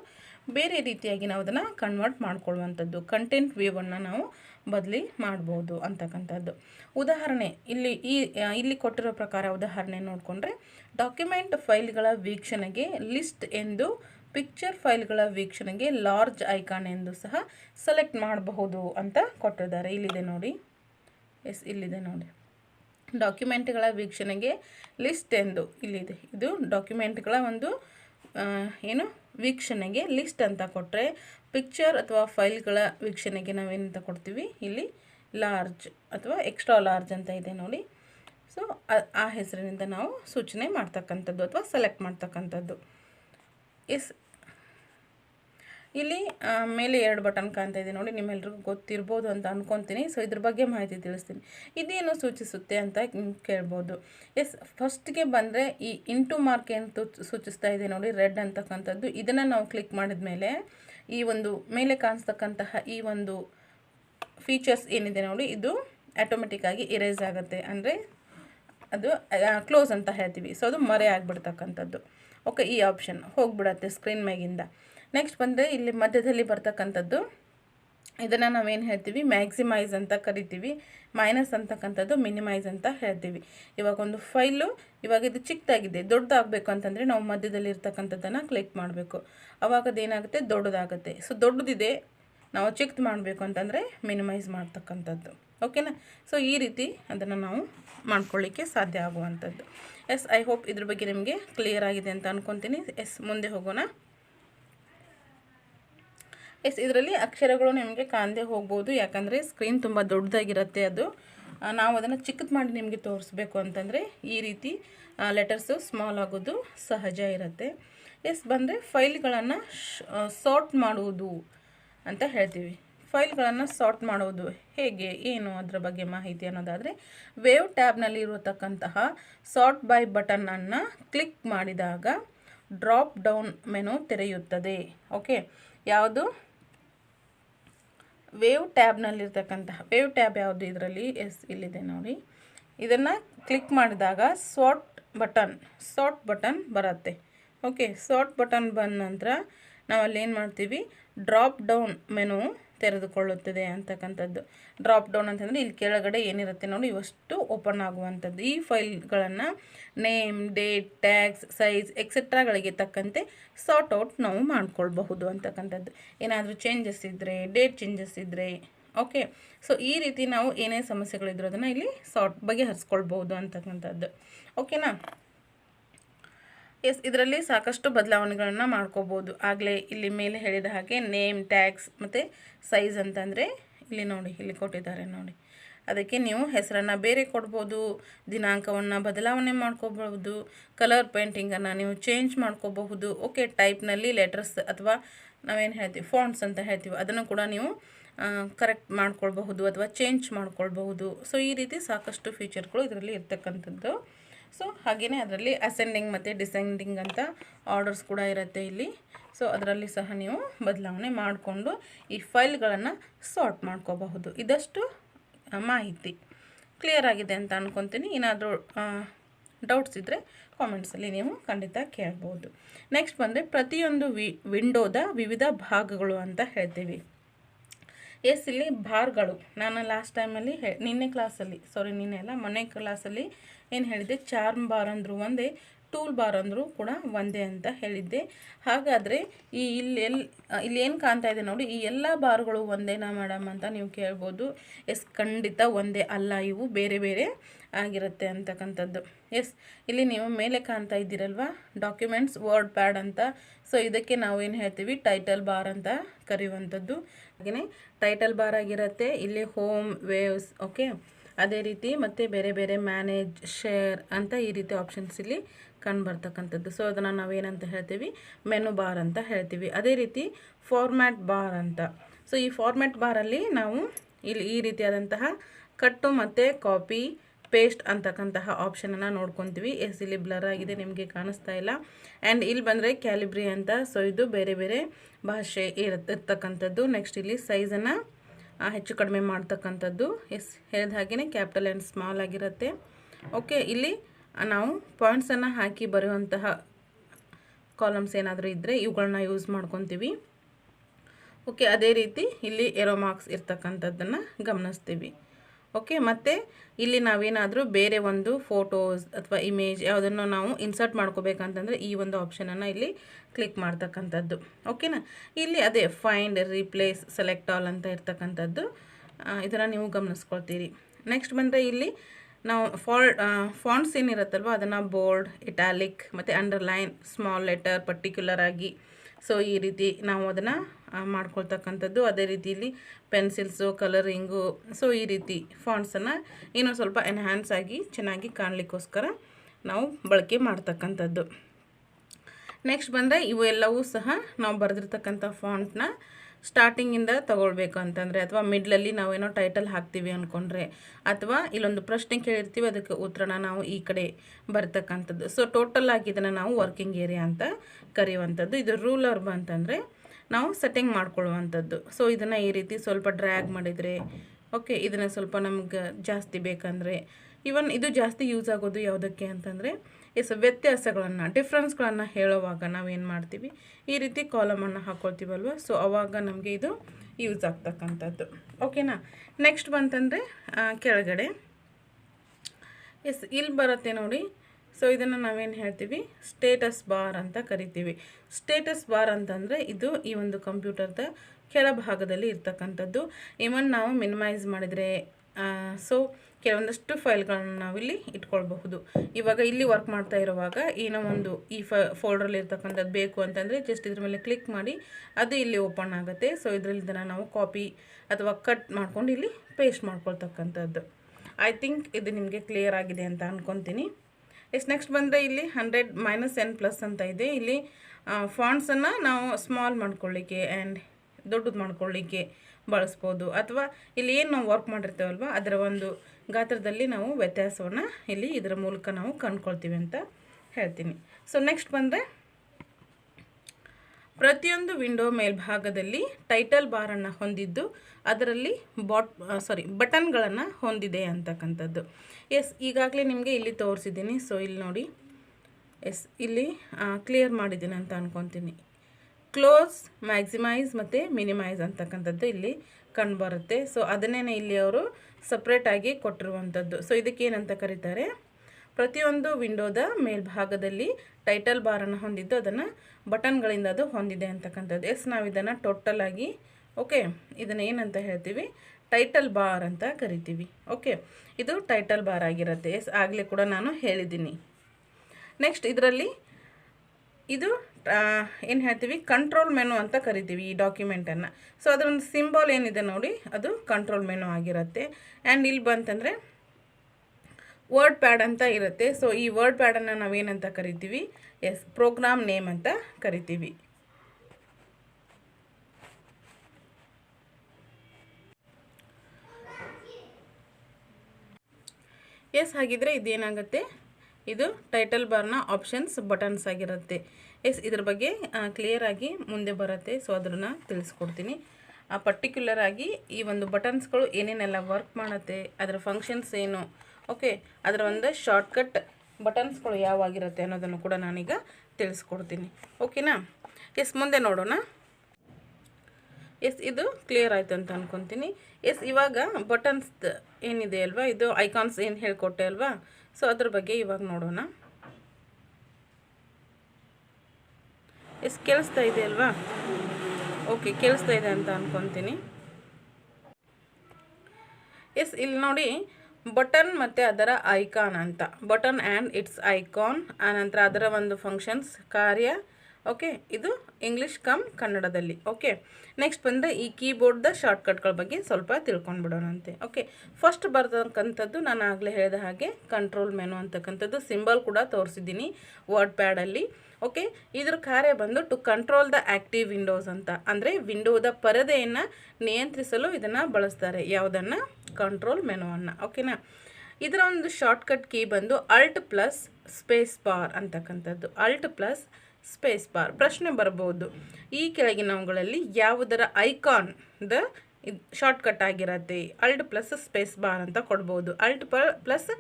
ಬೇರೆ ರೀತಿಯಾಗಿ ನಾವು ಅದನ್ನು ಕನ್ವರ್ಟ್ ಮಾಡ್ಕೊಳ್ಳುವಂಥದ್ದು. ಕಂಟೆಂಟ್ ವೇವನ್ನು ನಾವು ಬದಲಿ ಮಾಡ್ಬೋದು ಅಂತಕ್ಕಂಥದ್ದು. ಉದಾಹರಣೆ, ಇಲ್ಲಿ ಈ ಇಲ್ಲಿ ಕೊಟ್ಟಿರೋ ಪ್ರಕಾರ ಉದಾಹರಣೆ ನೋಡಿಕೊಂಡ್ರೆ, ಡಾಕ್ಯುಮೆಂಟ್ ಫೈಲ್ಗಳ ವೀಕ್ಷಣೆಗೆ ಲಿಸ್ಟ್ ಎಂದು, ಪಿಕ್ಚರ್ ಫೈಲ್ಗಳ ವೀಕ್ಷಣೆಗೆ ಲಾರ್ಜ್ ಐಕಾನ್ ಎಂದು ಸಹ ಸೆಲೆಕ್ಟ್ ಮಾಡಬಹುದು ಅಂತ ಕೊಟ್ಟಿದ್ದಾರೆ. ಇಲ್ಲಿದೆ ನೋಡಿ. ಎಸ್, ಇಲ್ಲಿದೆ ನೋಡಿ. ಡಾಕ್ಯುಮೆಂಟ್ಗಳ ವೀಕ್ಷಣೆಗೆ ಲಿಸ್ಟ್ ಎಂದು ಇಲ್ಲಿದೆ. ಇದು ಡಾಕ್ಯುಮೆಂಟ್ಗಳ ಒಂದು ಏನು ವೀಕ್ಷಣೆಗೆ ಲಿಸ್ಟ್ ಅಂತ ಕೊಟ್ಟರೆ ಪಿಕ್ಚರ್ ಅಥವಾ ಫೈಲ್ಗಳ ವೀಕ್ಷಣೆಗೆ ನಾವೇನಂತ ಕೊಡ್ತೀವಿ? ಇಲ್ಲಿ ಲಾರ್ಜ್ ಅಥವಾ ಎಕ್ಸ್ಟ್ರಾ ಲಾರ್ಜ್ ಅಂತ ಇದೆ ನೋಡಿ. ಸೊ ಆ ಹೆಸರಿನಿಂದ ನಾವು ಸೂಚನೆ ಮಾಡ್ತಕ್ಕಂಥದ್ದು ಅಥವಾ ಸೆಲೆಕ್ಟ್ ಮಾಡ್ತಕ್ಕಂಥದ್ದು. ಎಸ್ ಇಲ್ಲಿ ಮೇಲೆ ಎರಡು ಬಟನ್ ಕಾಣ್ತಾ ಇದೆ ನೋಡಿ ನಿಮ್ಮೆಲ್ಲರಿಗೂ ಗೊತ್ತಿರ್ಬೋದು ಅಂತ ಅಂದ್ಕೊತೀನಿ ಸೊ ಇದ್ರ ಬಗ್ಗೆ ಮಾಹಿತಿ ತಿಳಿಸ್ತೀನಿ. ಇದೇನು ಸೂಚಿಸುತ್ತೆ ಅಂತ ಕೇಳ್ಬೋದು. ಎಸ್ ಫಸ್ಟ್ಗೆ ಬಂದರೆ ಈ ಇಂಟು ಮಾರ್ಕ್ ಏನು ಸೂಚಿಸ್ತಾ ಇದೆ ನೋಡಿ ರೆಡ್ ಅಂತಕ್ಕಂಥದ್ದು. ಇದನ್ನು ನಾವು ಕ್ಲಿಕ್ ಮಾಡಿದ ಮೇಲೆ ಈ ಒಂದು ಮೇಲೆ ಕಾಣಿಸ್ತಕ್ಕಂತಹ ಈ ಒಂದು ಫೀಚರ್ಸ್ ಏನಿದೆ ನೋಡಿ, ಇದು ಆಟೋಮೆಟಿಕ್ಕಾಗಿ ಇರೇಸ್ ಆಗುತ್ತೆ. ಅಂದರೆ ಅದು ಕ್ಲೋಸ್ ಅಂತ ಹೇಳ್ತೀವಿ. ಸೊ ಅದು ಮರೆ ಆಗಿಬಿಡ್ತಕ್ಕಂಥದ್ದು. ಓಕೆ ಈ ಆಪ್ಷನ್ ಹೋಗ್ಬಿಡತ್ತೆ ಸ್ಕ್ರೀನ್ ಮ್ಯಾಗಿಂದ. ನೆಕ್ಸ್ಟ್ ಬಂದರೆ ಇಲ್ಲಿ ಮಧ್ಯದಲ್ಲಿ ಬರ್ತಕ್ಕಂಥದ್ದು. ಇದನ್ನು ನಾವೇನು ಹೇಳ್ತೀವಿ? ಮ್ಯಾಕ್ಸಿಮೈಸ್ ಅಂತ ಕರಿತೀವಿ. ಮೈನಸ್ ಅಂತಕ್ಕಂಥದ್ದು ಮಿನಿಮೈಸ್ ಅಂತ ಹೇಳ್ತೀವಿ. ಇವಾಗ ಒಂದು ಫೈಲು ಇವಾಗ ಇದು ಚಿಕ್ಕದಾಗಿದೆ. ದೊಡ್ಡದಾಗಬೇಕು ಅಂತಂದರೆ ನಾವು ಮಧ್ಯದಲ್ಲಿ ಇರ್ತಕ್ಕಂಥದ್ದನ್ನು ಕ್ಲಿಕ್ ಮಾಡಬೇಕು. ಅವಾಗ ಅದೇನಾಗುತ್ತೆ ದೊಡ್ಡದಾಗುತ್ತೆ. ಸೊ ದೊಡ್ಡದಿದೆ. ನಾವು ಚಿಕ್ಕದು ಮಾಡಬೇಕು ಅಂತಂದರೆ ಮಿನಿಮೈಸ್ ಮಾಡ್ತಕ್ಕಂಥದ್ದು. ಓಕೆನಾ ಸೊ ಈ ರೀತಿ ಅದನ್ನು ನಾವು ಮಾಡ್ಕೊಳ್ಳಿಕ್ಕೆ ಸಾಧ್ಯ ಆಗುವಂಥದ್ದು. ಎಸ್ ಐ ಹೋಪ್ ಇದ್ರ ಬಗ್ಗೆ ನಿಮಗೆ ಕ್ಲಿಯರ್ ಆಗಿದೆ ಅಂತ ಅಂದ್ಕೊತೀನಿ ಎಸ್ ಮುಂದೆ ಹೋಗೋಣ. ಎಸ್, ಇದರಲ್ಲಿ ಅಕ್ಷರಗಳು ನಿಮಗೆ ಕಾಣದೇ ಹೋಗ್ಬೋದು. ಯಾಕಂದರೆ ಸ್ಕ್ರೀನ್ ತುಂಬ ದೊಡ್ಡದಾಗಿರುತ್ತೆ ಅದು. ನಾವು ಅದನ್ನು ಚಿಕ್ಕದು ಮಾಡಿ ನಿಮಗೆ ತೋರಿಸ್ಬೇಕು ಅಂತಂದರೆ ಈ ರೀತಿ ಲೆಟರ್ಸು ಸ್ಮಾಲ್ ಆಗೋದು ಸಹಜ ಇರುತ್ತೆ. ಎಸ್, ಬಂದರೆ ಫೈಲ್ಗಳನ್ನು ಸಾರ್ಟ್ ಮಾಡುವುದು ಅಂತ ಹೇಳ್ತೀವಿ. ಫೈಲ್ಗಳನ್ನು ಸಾರ್ಟ್ ಮಾಡೋದು ಹೇಗೆ, ಏನು ಅದರ ಬಗ್ಗೆ ಮಾಹಿತಿ ಅನ್ನೋದಾದರೆ ವೇವ್ ಟ್ಯಾಬ್ನಲ್ಲಿ ಇರತಕ್ಕಂತಹ ಸಾರ್ಟ್ ಬೈ ಬಟನನ್ನು ಕ್ಲಿಕ್ ಮಾಡಿದಾಗ ಡ್ರಾಪ್ ಡೌನ್ ಮೆನು ತೆರೆಯುತ್ತದೆ. ಓಕೆ ಯಾವುದು? ವೇವ್ ಟ್ಯಾಬ್ನಲ್ಲಿರ್ತಕ್ಕಂತಹ, ವೇವ್ ಟ್ಯಾಬ್ ಯಾವುದು ಇದರಲ್ಲಿ? ಎಸ್, ಇಲ್ಲಿದೆ ನೋಡಿ. ಇದನ್ನು ಕ್ಲಿಕ್ ಮಾಡಿದಾಗ ಸಾರ್ಟ್ ಬಟನ್ ಸಾರ್ಟ್ ಬಟನ್ ಬರುತ್ತೆ. ಓಕೆ ಸಾರ್ಟ್ ಬಟನ್ ಬಂದ ನಂತರ ನಾವು ಅಲ್ಲಿ ಏನು ಮಾಡ್ತೀವಿ? ಡ್ರಾಪ್ ಡೌನ್ ಮೆನು ತೆರೆದುಕೊಳ್ಳುತ್ತದೆ ಅಂತಕ್ಕಂಥದ್ದು. ಡ್ರಾಪ್ ಡೌನ್ ಅಂತಂದರೆ ಇಲ್ಲಿ ಕೆಳಗಡೆ ಏನಿರುತ್ತೆ ನೋಡಿ, ಇವಷ್ಟು ಓಪನ್ ಆಗುವಂಥದ್ದು. ಈ ಫೈಲ್ಗಳನ್ನು ನೇಮ್ ಡೇಟ್ ಟ್ಯಾಕ್ಸ್ ಸೈಜ್ ಎಕ್ಸೆಟ್ರಾಗಳಿಗೆ ತಕ್ಕಂತೆ ಸಾರ್ಟ್ ಔಟ್ ನಾವು ಮಾಡ್ಕೊಳ್ಬಹುದು ಅಂತಕ್ಕಂಥದ್ದು. ಏನಾದರೂ ಚೇಂಜಸ್ ಇದ್ದರೆ ಡೇಟ್ ಚೇಂಜಸ್ ಇದ್ದರೆ ಓಕೆ ಸೊ ಈ ರೀತಿ ನಾವು ಏನೇ ಸಮಸ್ಯೆಗಳಿದ್ರು ಅದನ್ನು ಇಲ್ಲಿ ಸಾರ್ಟ್ ಬಗೆಹರಿಸ್ಕೊಳ್ಬಹುದು ಅಂತಕ್ಕಂಥದ್ದು. ಓಕೆನಾ ಎಸ್, ಇದರಲ್ಲಿ ಸಾಕಷ್ಟು ಬದಲಾವಣೆಗಳನ್ನು ಮಾಡ್ಕೋಬೋದು. ಆಗಲೇ ಇಲ್ಲಿ ಮೇಲೆ ಹೇಳಿದ ಹಾಗೆ ನೇಮ್ ಟ್ಯಾಕ್ಸ್ ಮತ್ತು ಸೈಜ್ ಅಂತಂದರೆ ಇಲ್ಲಿ ನೋಡಿ, ಇಲ್ಲಿ ಕೊಟ್ಟಿದ್ದಾರೆ ನೋಡಿ. ಅದಕ್ಕೆ ನೀವು ಹೆಸರನ್ನು ಬೇರೆ ಕೊಡ್ಬೋದು, ದಿನಾಂಕವನ್ನು ಬದಲಾವಣೆ ಮಾಡ್ಕೋಬಹುದು ಕಲರ್ ಪೇಂಟಿಂಗನ್ನು ನೀವು ಚೇಂಜ್ ಮಾಡ್ಕೋಬಹುದು. ಓಕೆ ಟೈಪ್ನಲ್ಲಿ ಲೆಟರ್ಸ್ ಅಥವಾ ನಾವೇನು ಹೇಳ್ತೀವಿ ಫಾಂಟ್ಸ್ ಅಂತ ಹೇಳ್ತೀವಿ, ಅದನ್ನು ಕೂಡ ನೀವು ಕರೆಕ್ಟ್ ಮಾಡ್ಕೊಳ್ಬಹುದು ಅಥವಾ ಚೇಂಜ್ ಮಾಡ್ಕೊಳ್ಬಹುದು. ಸೊ ಈ ರೀತಿ ಸಾಕಷ್ಟು ಫೀಚರ್ಗಳು ಇದರಲ್ಲಿ ಇರ್ತಕ್ಕಂಥದ್ದು. ಸೊ ಹಾಗೆಯೇ ಅದರಲ್ಲಿ ಅಸೆಂಡಿಂಗ್ ಮತ್ತು ಡಿಸೆಂಡಿಂಗ್ ಅಂತ ಆರ್ಡರ್ಸ್ ಕೂಡ ಇರುತ್ತೆ ಇಲ್ಲಿ. ಸೊ ಅದರಲ್ಲಿ ಸಹ ನೀವು ಬದಲಾವಣೆ ಮಾಡಿಕೊಂಡು ಈ ಫೈಲ್ಗಳನ್ನು ಸಾರ್ಟ್ ಮಾಡ್ಕೋಬಹುದು. ಇದಷ್ಟು ಮಾಹಿತಿ. ಕ್ಲಿಯರ್ ಆಗಿದೆ ಅಂತ ಅನ್ಕೊತೀನಿ. ಏನಾದರೂ ಡೌಟ್ಸ್ ಇದ್ದರೆ ಕಾಮೆಂಟ್ಸಲ್ಲಿ ನೀವು ಖಂಡಿತ ಕೇಳ್ಬೋದು. ನೆಕ್ಸ್ಟ್ ಬಂದರೆ ಪ್ರತಿಯೊಂದು ವಿಂಡೋದ ವಿವಿಧ ಭಾಗಗಳು ಅಂತ ಹೇಳ್ತೀವಿ. ಎಸ್, ಇಲ್ಲಿ ಬಾರ್ಗಳು ನಾನು ಲಾಸ್ಟ್ ಟೈಮಲ್ಲಿ ಹೇ, ನಿನ್ನೆ ಕ್ಲಾಸಲ್ಲಿ ಸಾರಿ ನಿನ್ನೆ ಅಲ್ಲ, ಮೊನ್ನೆ ಕ್ಲಾಸಲ್ಲಿ ಏನು ಹೇಳಿದ್ದೆ? ಚಾರ್ಮ್ ಬಾರ್ ಅಂದರು ಒಂದೇ ಟೂಲ್ ಬಾರ್ ಅಂದರೂ ಕೂಡ ಒಂದೇ ಅಂತ ಹೇಳಿದ್ದೆ. ಹಾಗಾದರೆ ಈ ಇಲ್ಲಿ ಎಲ್ಲಿ ಇಲ್ಲಿ ಏನು ಕಾಣ್ತಾ ಇದೆ ನೋಡಿ, ಈ ಎಲ್ಲ ಬಾರ್ಗಳು ಒಂದೇನಾ ಮೇಡಮ್ ಅಂತ ನೀವು ಕೇಳ್ಬೋದು. ಎಸ್, ಖಂಡಿತ ಒಂದೇ ಅಲ್ಲ, ಇವು ಬೇರೆ ಬೇರೆ ಆಗಿರುತ್ತೆ ಅಂತಕ್ಕಂಥದ್ದು. ಎಸ್, ಇಲ್ಲಿ ನೀವು ಮೇಲೆ ಕಾಣ್ತಾ ಇದ್ದೀರಲ್ವ? ಡಾಕ್ಯುಮೆಂಟ್ಸ್ ವರ್ಡ್ ಪ್ಯಾಡ್ ಅಂತ. ಸೊ ಇದಕ್ಕೆ ನಾವು ಏನು ಹೇಳ್ತೀವಿ? ಟೈಟಲ್ ಬಾರ್ ಅಂತ ಕರೆಯುವಂಥದ್ದು. ಹಾಗೆಯೇ ಟೈಟಲ್ ಬಾರ್ ಆಗಿರುತ್ತೆ. ಇಲ್ಲಿ ಹೋಮ್ ವೇವ್ಸ್ ಓಕೆ ಅದೇ ರೀತಿ ಮತ್ತು ಬೇರೆ ಬೇರೆ ಮ್ಯಾನೇಜ್ ಶೇರ್ ಅಂತ ಈ ರೀತಿ ಆಪ್ಷನ್ಸ್ ಇಲ್ಲಿ ಕಂಡು ಬರ್ತಕ್ಕಂಥದ್ದು ಸೊ ಅದನ್ನು ನಾವೇನಂತ ಹೇಳ್ತೀವಿ? ಮೆನು ಬಾರ್ ಅಂತ ಹೇಳ್ತೀವಿ. ಅದೇ ರೀತಿ ಫಾರ್ಮ್ಯಾಟ್ ಬಾರ್ ಅಂತ. ಸೊ ಈ ಫಾರ್ಮ್ಯಾಟ್ ಬಾರಲ್ಲಿ ನಾವು ಇಲ್ಲಿ ಈ ರೀತಿಯಾದಂತಹ ಕಟ್ಟು ಮತ್ತು ಕಾಪಿ ಪೇಸ್ಟ್ ಅಂತಕ್ಕಂತಹ ಆಪ್ಷನನ್ನು ನೋಡ್ಕೊತೀವಿ. ಎಸ್ ಇಲ್ಲಿ ಬ್ಲರ್ ಆಗಿದೆ, ನಿಮಗೆ ಕಾಣಿಸ್ತಾ ಇಲ್ಲ. ಆ್ಯಂಡ್ ಇಲ್ಲಿ ಬಂದರೆ ಕ್ಯಾಲಿಬ್ರಿ ಅಂತ. ಸೊ ಇದು ಬೇರೆ ಬೇರೆ ಭಾಷೆ ಇರತಕ್ಕಂಥದ್ದು. ನೆಕ್ಸ್ಟ್ ಇಲ್ಲಿ ಸೈಜನ್ನು ಹೆಚ್ಚು ಕಡಿಮೆ ಮಾಡ್ತಕ್ಕಂಥದ್ದು. ಎಸ್ ಹೇಳಿದ ಹಾಗೆಯೇ ಕ್ಯಾಪಿಟಲ್ ಆ್ಯಂಡ್ ಸ್ಮಾಲ್ ಆಗಿರುತ್ತೆ. ಓಕೆ ಇಲ್ಲಿ ನಾವು ಪಾಯಿಂಟ್ಸನ್ನು ಹಾಕಿ ಬರೆಯುವಂತಹ ಕಾಲಮ್ಸ್ ಏನಾದರೂ ಇದ್ದರೆ ಇವುಗಳನ್ನ ಯೂಸ್ ಮಾಡ್ಕೊತೀವಿ. ಓಕೆ ಅದೇ ರೀತಿ ಇಲ್ಲಿ ಎರೋ ಮಾರ್ಕ್ಸ್ ಇರ್ತಕ್ಕಂಥದ್ದನ್ನು ಗಮನಿಸ್ತೀವಿ. ಓಕೆ ಮತ್ತು ಇಲ್ಲಿ ನಾವೇನಾದರೂ ಬೇರೆ ಒಂದು ಫೋಟೋಸ್ ಅಥವಾ ಇಮೇಜ್ ಯಾವುದನ್ನು ನಾವು ಇನ್ಸರ್ಟ್ ಮಾಡ್ಕೋಬೇಕಂತಂದರೆ ಈ ಒಂದು ಆಪ್ಷನನ್ನು ಇಲ್ಲಿ ಕ್ಲಿಕ್ ಮಾಡ್ತಕ್ಕಂಥದ್ದು. ಓಕೆನಾ ಇಲ್ಲಿ ಅದೇ ಫೈಂಡ್ ರೀಪ್ಲೇಸ್ ಸೆಲೆಕ್ಟ್ ಆಲ್ ಅಂತ ಇರ್ತಕ್ಕಂಥದ್ದು. ಇದನ್ನು ನೀವು ಗಮನಿಸ್ಕೊಳ್ತೀರಿ. ನೆಕ್ಸ್ಟ್ ಬಂದರೆ ಇಲ್ಲಿ ನಾವು ಫಾಲ್ ಫಾಂಟ್ಸ್ ಏನಿರುತ್ತಲ್ವ ಅದನ್ನು ಬೋರ್ಡ್ ಇಟಾಲಿಕ್ ಮತ್ತು ಅಂಡರ್ಲೈನ್ ಸ್ಮಾಲ್ ಲೆಟರ್ ಪರ್ಟಿಕ್ಯುಲರ್ ಆಗಿ ಸೊ, ಈ ರೀತಿ ನಾವು ಅದನ್ನು ಮಾಡ್ಕೊಳ್ತಕ್ಕಂಥದ್ದು ಅದೇ ರೀತಿಯಲ್ಲಿ ಪೆನ್ಸಿಲ್ಸು, ಕಲರಿಂಗು, ಸೊ, ಈ ರೀತಿ ಫಾಂಟ್ಸನ್ನು ಇನ್ನೂ ಸ್ವಲ್ಪ ಎನ್ಹ್ಯಾನ್ಸ್ ಆಗಿ ಚೆನ್ನಾಗಿ ಕಾಣಲಿಕ್ಕೋಸ್ಕರ ನಾವು ಬಳಕೆ ಮಾಡ್ತಕ್ಕಂಥದ್ದು. ನೆಕ್ಸ್ಟ್ ಬಂದರೆ ಇವು ಎಲ್ಲವೂ ಸಹ ನಾವು ಬರೆದಿರ್ತಕ್ಕಂಥ ಫಾಂಟ್ನ ಸ್ಟಾರ್ಟಿಂಗಿಂದ ತಗೊಳ್ಬೇಕು ಅಂತಂದರೆ, ಅಥವಾ ಮಿಡ್ಲಲ್ಲಿ ನಾವೇನೋ ಟೈಟಲ್ ಹಾಕ್ತೀವಿ ಅಂದ್ಕೊಂಡ್ರೆ ಅಥವಾ ಇಲ್ಲೊಂದು ಪ್ರಶ್ನೆ ಕೇಳಿರ್ತೀವಿ, ಅದಕ್ಕೆ ಉತ್ತರನ ನಾವು ಈ ಕಡೆ ಬರ್ತಕ್ಕಂಥದ್ದು. ಸೊ ಟೋಟಲ್ ಆಗಿ ಇದನ್ನು ನಾವು ವರ್ಕಿಂಗ್ ಏರಿಯಾ ಅಂತ ಕರೆಯುವಂಥದ್ದು. ಇದು ರೂಲರ್ ಬಂತಂದರೆ ನಾವು ಸೆಟ್ಟಿಂಗ್ ಮಾಡ್ಕೊಳ್ಳುವಂಥದ್ದು. ಸೊ ಇದನ್ನು ಈ ರೀತಿ ಸ್ವಲ್ಪ ಡ್ರ್ಯಾಗ್ ಮಾಡಿದರೆ ಓಕೆ ಇದನ್ನು ಸ್ವಲ್ಪ ನಮ್ಗೆ ಜಾಸ್ತಿ ಬೇಕಂದರೆ ಇವನ್ ಇದು ಜಾಸ್ತಿ ಯೂಸ್ ಆಗೋದು ಯಾವುದಕ್ಕೆ ಅಂತಂದರೆ ಎಸ್ ವ್ಯತ್ಯಾಸಗಳನ್ನು ಡಿಫ್ರೆನ್ಸ್ಗಳನ್ನು ಹೇಳುವಾಗ ನಾವೇನು ಮಾಡ್ತೀವಿ? ಈ ರೀತಿ ಕಾಲಮನ್ನು ಹಾಕ್ಕೊಳ್ತೀವಲ್ವ ಸೊ ಅವಾಗ ನಮಗೆ ಇದು ಯೂಸ್ ಆಗ್ತಕ್ಕಂಥದ್ದು. ಓಕೆನಾ ನೆಕ್ಸ್ಟ್ ಬಂತಂದರೆ ಕೆಳಗಡೆ. ಎಸ್ ಇಲ್ಲಿ ಬರುತ್ತೆ ನೋಡಿ. ಸೊ ಇದನ್ನು ನಾವೇನು ಹೇಳ್ತೀವಿ? ಸ್ಟೇಟಸ್ ಬಾರ್ ಅಂತ ಕರಿತೀವಿ. ಸ್ಟೇಟಸ್ ಬಾರ್ ಅಂತಂದರೆ ಇದು ಈ ಒಂದು ಕಂಪ್ಯೂಟರ್ದ ಕೆಳಭಾಗದಲ್ಲಿ ಇರ್ತಕ್ಕಂಥದ್ದು. ಇವನ್ ನಾವು ಮಿನಿಮೈಸ್ ಮಾಡಿದರೆ ಸೊ ಕೆಲವೊಂದಷ್ಟು ಫೈಲ್ಗಳನ್ನು ನಾವಿಲ್ಲಿ ಇಟ್ಕೊಳ್ಬಹುದು. ಇವಾಗ ಇಲ್ಲಿ ವರ್ಕ್ ಮಾಡ್ತಾ ಇರುವಾಗ ಏನೋ ಒಂದು ಈ ಫ ಫೋಲ್ಡ್ರಲ್ಲಿ ಇರ್ತಕ್ಕಂಥದ್ದು ಬೇಕು ಅಂತಂದರೆ ಜಸ್ಟ್ ಇದ್ರ ಮೇಲೆ ಕ್ಲಿಕ್ ಮಾಡಿ ಅದು ಇಲ್ಲಿ ಓಪನ್ ಆಗುತ್ತೆ. ಸೊ ಇದರಲ್ಲಿ ನಾವು ಕಾಪಿ ಅಥವಾ ಕಟ್ ಮಾಡ್ಕೊಂಡು ಇಲ್ಲಿ ಪೇಸ್ಟ್ ಮಾಡ್ಕೊಳ್ತಕ್ಕಂಥದ್ದು. ಐ ಥಿಂಕ್ ಇದು ನಿಮಗೆ ಕ್ಲಿಯರ್ ಆಗಿದೆ ಅಂತ ಅಂದ್ಕೊತೀನಿ ಎಸ್ ನೆಕ್ಸ್ಟ್ ಬಂದರೆ ಇಲ್ಲಿ ಹಂಡ್ರೆಡ್ ಮೈನಸ್ ಎನ್ ಪ್ಲಸ್ ಅಂತ ಇದೆ. ಇಲ್ಲಿ ಫಾಂಡ್ಸನ್ನು ನಾವು ಸ್ಮಾಲ್ ಮಾಡ್ಕೊಳ್ಳಿಕ್ಕೆ ಆ್ಯಂಡ್ ದೊಡ್ಡದು ಮಾಡ್ಕೊಳ್ಳಿಕ್ಕೆ ಬಳಸ್ಬೋದು. ಅಥವಾ ಇಲ್ಲಿ ಏನು ನಾವು ವರ್ಕ್ ಮಾಡಿರ್ತೇವಲ್ವ, ಅದರ ಒಂದು ಗಾತ್ರದಲ್ಲಿ ನಾವು ವ್ಯತ್ಯಾಸವನ್ನು ಇಲ್ಲಿ ಇದರ ಮೂಲಕ ನಾವು ಕಂಡ್ಕೊಳ್ತೀವಿ ಅಂತ ಹೇಳ್ತೀನಿ. ಸೊ ನೆಕ್ಸ್ಟ್ ಬಂದರೆ ಪ್ರತಿಯೊಂದು ವಿಂಡೋ ಮೇಲ್ಭಾಗದಲ್ಲಿ ಟೈಟಲ್ ಬಾರನ್ನು ಹೊಂದಿದ್ದು ಅದರಲ್ಲಿ ಬಾಟ್ ಸಾರಿ ಬಟನ್ಗಳನ್ನು ಹೊಂದಿದೆ ಅಂತಕ್ಕಂಥದ್ದು. ಎಸ್ ಈಗಾಗಲೇ ನಿಮಗೆ ಇಲ್ಲಿ ತೋರಿಸಿದ್ದೀನಿ. ಸೊ ಇಲ್ಲಿ ನೋಡಿ. ಎಸ್ ಇಲ್ಲಿ ಕ್ಲಿಯರ್ ಮಾಡಿದ್ದೀನಿ ಅಂತ ಅಂದ್ಕೊತೀನಿ ಕ್ಲೋಸ್ ಮ್ಯಾಕ್ಸಿಮೈಸ್ ಮತ್ತು ಮಿನಿಮೈಸ್ ಅಂತಕ್ಕಂಥದ್ದು ಇಲ್ಲಿ ಕಂಡುಬರುತ್ತೆ ಸೊ ಅದನ್ನೇ ಇಲ್ಲಿ ಅವರು ಸಪ್ರೇಟಾಗಿ ಕೊಟ್ಟಿರುವಂಥದ್ದು. ಸೊ ಇದಕ್ಕೆ ಏನಂತ ಕರೀತಾರೆ? ಪ್ರತಿಯೊಂದು ವಿಂಡೋದ ಮೇಲ್ಭಾಗದಲ್ಲಿ ಟೈಟಲ್ ಬಾರನ್ನು ಹೊಂದಿದ್ದು, ಅದನ್ನು ಬಟನ್ಗಳಿಂದ ಅದು ಹೊಂದಿದೆ ಅಂತಕ್ಕಂಥದ್ದು. ಎಸ್ ನಾವು ಇದನ್ನು ಟೋಟಲ್ ಆಗಿ ಓಕೆ ಇದನ್ನು ಏನಂತ ಹೇಳ್ತೀವಿ? ಟೈಟಲ್ ಬಾರ್ ಅಂತ ಕರಿತೀವಿ. ಓಕೆ ಇದು ಟೈಟಲ್ ಬಾರ್ ಆಗಿರುತ್ತೆ. ಎಸ್ ಆಗಲೇ ಕೂಡ ನಾನು ಹೇಳಿದ್ದೀನಿ. ನೆಕ್ಸ್ಟ್ ಇದರಲ್ಲಿ ಇದು ಏನು ಹೇಳ್ತೀವಿ? ಕಂಟ್ರೋಲ್ ಮೆನು ಅಂತ ಕರಿತೀವಿ ಈ ಡಾಕ್ಯುಮೆಂಟನ್ನು ಸೊ ಅದರ ಒಂದು ಸಿಂಬಲ್ ಏನಿದೆ ನೋಡಿ, ಅದು ಕಂಟ್ರೋಲ್ ಮೆನು ಆಗಿರುತ್ತೆ. ಆ್ಯಂಡ್ ಇಲ್ಲಿ ಬಂತಂದರೆ ವರ್ಡ್ ಪ್ಯಾಡ್ ಅಂತ ಇರುತ್ತೆ. ಸೊ ಈ ವರ್ಡ್ ಪ್ಯಾಡನ್ನು ನಾವೇನಂತ ಕರಿತೀವಿ? ಎಸ್ ಪ್ರೋಗ್ರಾಮ್ ನೇಮ್ ಅಂತ ಕರಿತೀವಿ. ಎಸ್ ಹಾಗಿದ್ರೆ ಇದೇನಾಗುತ್ತೆ? ಇದು ಟೈಟಲ್ ಬಾರ್ನ ಆಪ್ಷನ್ಸ್ ಬಟನ್ಸ್ ಆಗಿರುತ್ತೆ. ಎಸ್, ಇದ್ರ ಬಗ್ಗೆ ಕ್ಲಿಯರ್ ಆಗಿ ಮುಂದೆ ಬರುತ್ತೆ. ಸೊ ಅದನ್ನು ತಿಳಿಸ್ಕೊಡ್ತೀನಿ. ಆ ಪರ್ಟಿಕ್ಯುಲರ್ ಆಗಿ ಈ ಒಂದು ಬಟನ್ಸ್ಗಳು ಏನೇನೆಲ್ಲ ವರ್ಕ್ ಮಾಡುತ್ತೆ, ಅದರ ಫಂಕ್ಷನ್ಸ್ ಏನು ಓಕೆ ಅದರ ಒಂದು ಶಾರ್ಟ್ಕಟ್ ಬಟನ್ಸ್ಗಳು ಯಾವಾಗಿರುತ್ತೆ ಅನ್ನೋದನ್ನು ಕೂಡ ನಾನೀಗ ತಿಳಿಸ್ಕೊಡ್ತೀನಿ. ಓಕೆನಾ ಎಸ್ ಮುಂದೆ ನೋಡೋಣ. ಎಸ್ ಇದು ಕ್ಲಿಯರ್ ಆಯಿತು ಅಂತ ಅಂದ್ಕೊತೀನಿ ಎಸ್ ಇವಾಗ ಬಟನ್ಸ್ ಏನಿದೆ ಅಲ್ವಾ? ಇದು ಐಕಾನ್ಸ್ ಏನು ಹೇಳ್ಕೊಟ್ಟೆ ಅಲ್ವಾ? ಸೊ ಅದ್ರ ಬಗ್ಗೆ ಇವಾಗ ನೋಡೋಣ. ಎಸ್, ಕೇಳಿಸ್ತಾ ಇದೆ ಅಲ್ವಾ? ಓಕೆ, ಕೇಳಿಸ್ತಾ ಇದೆ ಅಂತ ಅಂದ್ಕೊತೀನಿ ಎಸ್, ಇಲ್ಲಿ ನೋಡಿ, ಬಟನ್ ಮತ್ತು ಅದರ ಐಕಾನ್ ಅಂತ. ಬಟನ್ ಆ್ಯಂಡ್ ಇಟ್ಸ್ ಐಕಾನ್ ಆನಂತರ ಅದರ ಒಂದು ಫಂಕ್ಷನ್ಸ್ ಕಾರ್ಯ, ಓಕೆ, ಇದು ಇಂಗ್ಲೀಷ್ ಕಮ್ ಕನ್ನಡದಲ್ಲಿ, ಓಕೆ. ನೆಕ್ಸ್ಟ್ ಬಂದರೆ ಈ ಕೀಬೋರ್ಡ್ದ ಶಾರ್ಟ್ಕಟ್ಗಳ ಬಗ್ಗೆ ಸ್ವಲ್ಪ ತಿಳ್ಕೊಂಡ್ಬಿಡೋಣಂತೆ, ಓಕೆ. ಫಸ್ಟ್ ಬರ್ತಕ್ಕಂಥದ್ದು ನಾನು ಆಗಲೇ ಹೇಳಿದ ಹಾಗೆ ಕಂಟ್ರೋಲ್ ಮೆನು ಅಂತಕ್ಕಂಥದ್ದು ಸಿಂಬಲ್ ಕೂಡ ತೋರಿಸಿದ್ದೀನಿ ವರ್ಡ್ ಪ್ಯಾಡಲ್ಲಿ ಓಕೆ ಇದ್ರ ಕಾರ್ಯ ಬಂದು to control the active windows ಅಂತ. ಅಂದರೆ ವಿಂಡೋದ ಪರದೆಯನ್ನು ನಿಯಂತ್ರಿಸಲು ಇದನ್ನು ಬಳಸ್ತಾರೆ. ಯಾವುದನ್ನು? ಕಂಟ್ರೋಲ್ ಮೆನುವನ್ನು ಓಕೆನಾ ಇದರ ಒಂದು ಶಾರ್ಟ್ಕಟ್ ಕೀ ಬಂದು ಅಲ್ಟ್ ಪ್ಲಸ್ ಸ್ಪೇಸ್ ಬಾರ್ ಅಂತಕ್ಕಂಥದ್ದು. ಅಲ್ಟ್ ಪ್ಲಸ್ ಸ್ಪೇಸ್ ಬಾರ್ ಪ್ರಶ್ನೆ ಬರಬಹುದು ಈ ಕೆಳಗಿನವುಗಳಲ್ಲಿ ಯಾವುದರ ಐಕಾನ್ ದ ಶಾರ್ಟ್ಕಟ್ ಆಗಿರತ್ತೆ? ಅಲ್ಟ್ ಪ್ಲಸ್ ಸ್ಪೇಸ್ ಬಾರ್ ಅಂತ ಕೊಡ್ಬೋದು. ಅಲ್ಟ್ ಪ್ಲಸ್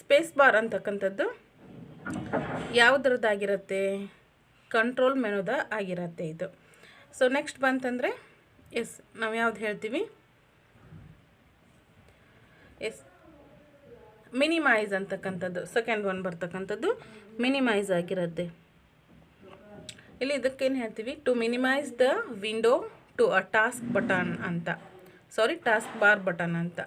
ಸ್ಪೇಸ್ ಬಾರ್ ಅಂತಕ್ಕಂಥದ್ದು ಯಾವುದ್ರದ್ದಾಗಿರುತ್ತೆ? ಕಂಟ್ರೋಲ್ ಮೆನುದ ಆಗಿರುತ್ತೆ ಇದು. ಸೊ ನೆಕ್ಸ್ಟ್ ಬಂತಂದರೆ ಎಸ್ ನಾವು ಯಾವ್ದು ಹೇಳ್ತೀವಿ? ಎಸ್ ಮಿನಿಮೈಸ್ ಅಂತಕ್ಕಂಥದ್ದು. ಸೆಕೆಂಡ್ ಒನ್ ಬರ್ತಕ್ಕಂಥದ್ದು ಮಿನಿಮೈಸ್ ಆಗಿರುತ್ತೆ. ಇಲ್ಲಿ ಇದಕ್ಕೇನು ಹೇಳ್ತೀವಿ? To minimise the window to a task button ಅಂತ. ಸಾರಿ ಟಾಸ್ಕ್ ಬಾರ್ ಬಟನ್ ಅಂತ.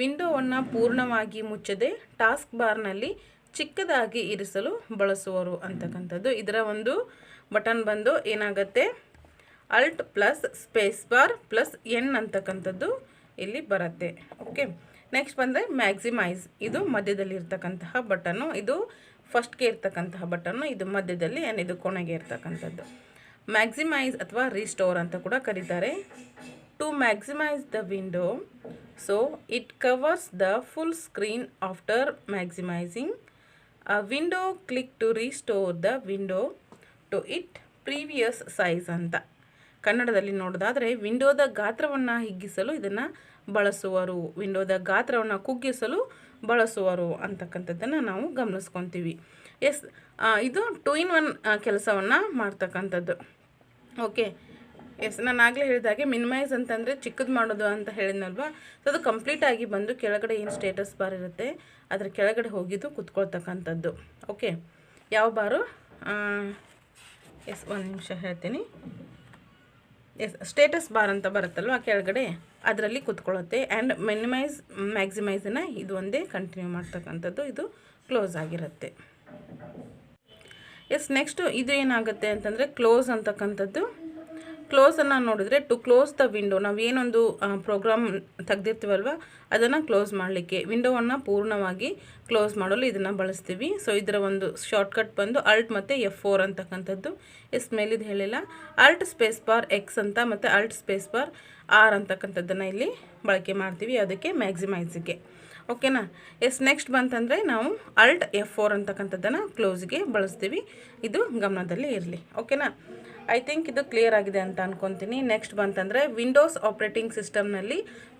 ವಿಂಡೋವನ್ನು ಪೂರ್ಣವಾಗಿ ಮುಚ್ಚದೆ ಟಾಸ್ಕ್ ಬಾರ್ನಲ್ಲಿ ಚಿಕ್ಕದಾಗಿ ಇರಿಸಲು ಬಳಸುವರು ಅಂತಕ್ಕಂಥದ್ದು. ಇದರ ಒಂದು ಬಟನ್ ಬಂದು ಏನಾಗುತ್ತೆ? Alt plus space bar plus N ಅಂತಕ್ಕಂಥದ್ದು ಇಲ್ಲಿ ಬರುತ್ತೆ. ಓಕೆ ನೆಕ್ಸ್ಟ್ ಬಂದರೆ ಮ್ಯಾಕ್ಸಿಮೈಸ್ ಇದು ಮಧ್ಯದಲ್ಲಿ ಇರ್ತಕ್ಕಂತಹ ಬಟನ್ನು, ಇದು ಫಸ್ಟ್ಗೆ ಇರ್ತಕ್ಕಂತಹ ಬಟನ್ನು, ಇದು ಮಧ್ಯದಲ್ಲಿ ಏನು ಇದು ಕೊನೆಗೆ ಇರ್ತಕ್ಕಂಥದ್ದು. ಮ್ಯಾಕ್ಸಿಮೈಸ್ ಅಥವಾ ರೀಸ್ಟೋರ್ ಅಂತ ಕೂಡ ಕರೀತಾರೆ. To maximise the window so it covers the full screen after maximising a window click to restore the window to it previous size ಅಂತ. ಕನ್ನಡದಲ್ಲಿ ನೋಡೋದಾದರೆ ವಿಂಡೋದ ಗಾತ್ರವನ್ನು ಹಿಗ್ಗಿಸಲು ಇದನ್ನು ಬಳಸುವರು. ವಿಂಡೋದ ಗಾತ್ರವನ್ನು ಕುಗ್ಗಿಸಲು ಬಳಸುವರು ಅಂತಕ್ಕಂಥದ್ದನ್ನು ನಾವು ಗಮನಿಸ್ಕೊತೀವಿ. ಎಸ್ ಇದು ಟು ಇನ್ ಒನ್ ಕೆಲಸವನ್ನು ಮಾಡ್ತಕ್ಕಂಥದ್ದು. ಓಕೆ ಎಸ್, ನಾನು ಆಗಲೇ ಹೇಳಿದಾಗೆ ಮಿನಿಮೈಸ್ ಅಂತಂದರೆ ಚಿಕ್ಕದು ಮಾಡೋದು ಅಂತ ಹೇಳಿದ್ನಲ್ವ? ಸೊ ಅದು ಕಂಪ್ಲೀಟಾಗಿ ಬಂದು ಕೆಳಗಡೆ ಏನು ಸ್ಟೇಟಸ್ ಬಾರ್ ಇರುತ್ತೆ, ಅದರ ಕೆಳಗಡೆ ಹೋಗಿದ್ದು ಕುತ್ಕೊಳ್ತಕ್ಕಂಥದ್ದು. ಓಕೆ ಯಾವ ಬಾರು? ಎಸ್, ಒಂದು ನಿಮಿಷ ಹೇಳ್ತೀನಿ. ಎಸ್ ಸ್ಟೇಟಸ್ ಬಾರ್ ಅಂತ ಬರುತ್ತಲ್ವ ಕೆಳಗಡೆ? ಅದರಲ್ಲಿ ಕುತ್ಕೊಳ್ಳುತ್ತೆ. ಆ್ಯಂಡ್ ಮಿನಿಮೈಸ್ ಮ್ಯಾಕ್ಸಿಮೈಸನ್ನು ಇದು ಒಂದೇ ಕಂಟಿನ್ಯೂ ಮಾಡ್ತಕ್ಕಂಥದ್ದು. ಇದು ಕ್ಲೋಸ್ ಆಗಿರುತ್ತೆ. ಎಸ್ ನೆಕ್ಸ್ಟು ಇದು ಏನಾಗುತ್ತೆ ಅಂತಂದರೆ ಕ್ಲೋಸ್ ಅಂತಕ್ಕಂಥದ್ದು. ಕ್ಲೋಸನ್ನು ನೋಡಿದ್ರೆ ಟು ಕ್ಲೋಸ್ ದ ವಿಂಡೋ ನಾವು ಏನೊಂದು ಪ್ರೋಗ್ರಾಮ್ ತೆಗ್ದಿರ್ತೀವಲ್ವ, ಅದನ್ನು ಕ್ಲೋಸ್ ಮಾಡಲಿಕ್ಕೆ ವಿಂಡೋವನ್ನು ಪೂರ್ಣವಾಗಿ ಕ್ಲೋಸ್ ಮಾಡಲು ಇದನ್ನು ಬಳಸ್ತೀವಿ. ಸೊ ಇದರ ಒಂದು ಶಾರ್ಟ್ಕಟ್ ಬಂದು ಅಲ್ಟ್ ಮತ್ತು ಎಫ್ ಫೋರ್ ಅಂತಕ್ಕಂಥದ್ದು. ಎಸ್ ಮೇಲಿದ್ದು ಹೇಳಿಲ್ಲ. ಅಲ್ಟ್ ಸ್ಪೇಸ್ ಬಾರ್ ಎಕ್ಸ್ ಅಂತ ಮತ್ತು ಅಲ್ಟ್ ಸ್ಪೇಸ್ ಬಾರ್ ಆರ್ ಅಂತಕ್ಕಂಥದ್ದನ್ನು ಇಲ್ಲಿ ಬಳಕೆ ಮಾಡ್ತೀವಿ. ಅದಕ್ಕೆ ಮ್ಯಾಕ್ಸಿಮೈಸಿಗೆ ಓಕೆನಾ ಎಸ್ ನೆಕ್ಸ್ಟ್ ಬಂತಂದರೆ ನಾವು ಅಲ್ಟ್ ಎಫ್ ಫೋರ್ ಅಂತಕ್ಕಂಥದ್ದನ್ನು ಕ್ಲೋಸ್ಗೆ ಬಳಸ್ತೀವಿ. ಇದು ಗಮನದಲ್ಲಿ ಇರಲಿ. ಓಕೆನಾ ಐ ಥಿಂಕ್ ಇದು ಕ್ಲಿಯರ್ ಆಗಿದೆ ಅಂತ ಅನ್ಕೊತೀನಿ. ನೆಕ್ಸ್ಟ್ ಬಂತಂದರೆ ವಿಂಡೋಸ್ ಆಪ್ರೇಟಿಂಗ್ ಸಿಸ್ಟಮ್ನಲ್ಲಿ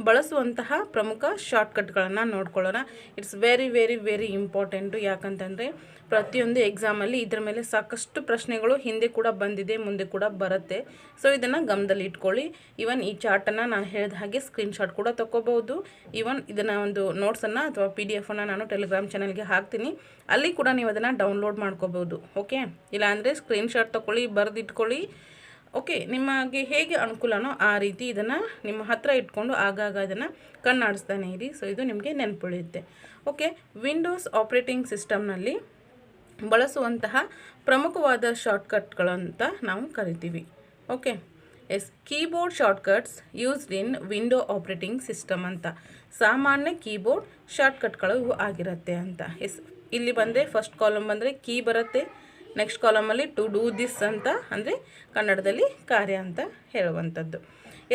ಬಳಸುವಂತಹ ಪ್ರಮುಖ ಶಾರ್ಟ್ಕಟ್ಗಳನ್ನು ನೋಡ್ಕೊಳ್ಳೋಣ. It's very very very important ಯಾಕಂತಂದರೆ ಪ್ರತಿಯೊಂದು ಎಕ್ಸಾಮಲ್ಲಿ ಇದ್ರ ಮೇಲೆ ಸಾಕಷ್ಟು ಪ್ರಶ್ನೆಗಳು ಹಿಂದೆ ಕೂಡ ಬಂದಿದೆ, ಮುಂದೆ ಕೂಡ ಬರುತ್ತೆ. ಸೊ ಇದನ್ನು ಗಮನದಲ್ಲಿ ಇಟ್ಕೊಳ್ಳಿ. ಈವನ್ ಈ ಚಾರ್ಟನ್ನು ನಾನು ಹೇಳಿದ ಹಾಗೆ ಸ್ಕ್ರೀನ್ಶಾಟ್ ಕೂಡ ತೊಗೋಬಹುದು ಈವನ್ ಇದನ್ನು ಒಂದು ನೋಟ್ಸನ್ನು ಅಥವಾ ಪಿ ಡಿ ಎಫನ್ನು ನಾನು ಟೆಲಿಗ್ರಾಮ್ ಚಾನಲ್ಗೆ ಹಾಕ್ತೀನಿ. ಅಲ್ಲಿ ಕೂಡ ನೀವು ಅದನ್ನು ಡೌನ್ಲೋಡ್ ಮಾಡ್ಕೋಬೋದು ಓಕೆ ಇಲ್ಲಾಂದರೆ ಸ್ಕ್ರೀನ್ಶಾಟ್ ತೊಗೊಳ್ಳಿ ಬರೆದಿಟ್ಕೊಳ್ಳಿ. ಓಕೆ ನಿಮಗೆ ಹೇಗೆ ಅನುಕೂಲನೋ ಆ ರೀತಿ ಇದನ್ನು ನಿಮ್ಮ ಹತ್ತಿರ ಇಟ್ಕೊಂಡು ಆಗಾಗ ಅದನ್ನು ಕಣ್ಣಾಡಿಸ್ತಾನೆ ಇರಿ. ಸೊ ಇದು ನಿಮಗೆ ನೆನಪುಳಿಯುತ್ತೆ. ಓಕೆ ವಿಂಡೋಸ್ ಆಪ್ರೇಟಿಂಗ್ ಸಿಸ್ಟಮ್ನಲ್ಲಿ ಬಳಸುವಂತಹ ಪ್ರಮುಖವಾದ ಶಾರ್ಟ್ಕಟ್ಗಳಂತ ನಾವು ಕರಿತೀವಿ. Okay yes keyboard shortcuts used in window operating system ಅಂತ. ಸಾಮಾನ್ಯ ಕೀಬೋರ್ಡ್ ಶಾರ್ಟ್ಕಟ್ಗಳು ಇವು ಆಗಿರುತ್ತೆ ಅಂತ. ಎಸ್ ಇಲ್ಲಿ ಬಂದರೆ ಫಸ್ಟ್ ಕಾಲಮ್ ಬಂದರೆ ಕೀ ಬರುತ್ತೆ. ನೆಕ್ಸ್ಟ್ ಕಾಲಮಲ್ಲಿ ಟು ಡೂ ದಿಸ್ ಅಂತ, ಅಂದರೆ ಕನ್ನಡದಲ್ಲಿ ಕಾರ್ಯ ಅಂತ ಹೇಳುವಂಥದ್ದು.